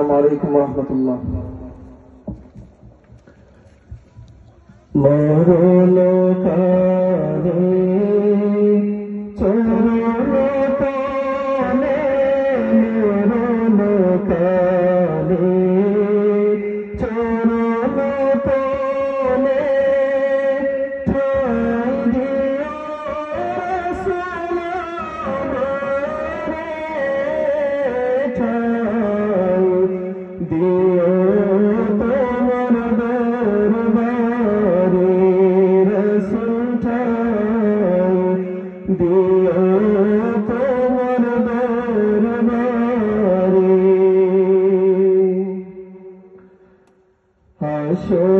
السلام عليكم ورحمة الله مرلو show.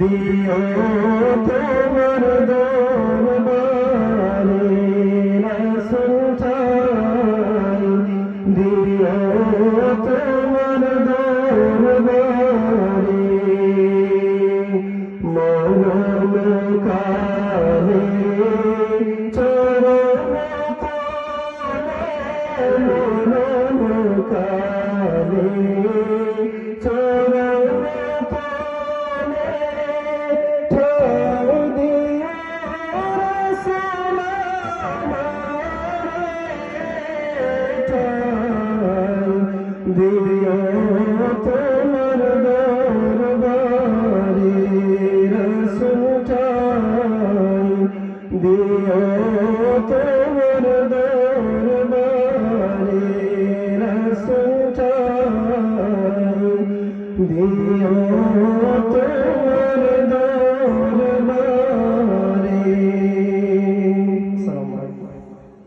দিও তোমার দরবারে রাসূল চাই দিও Amen.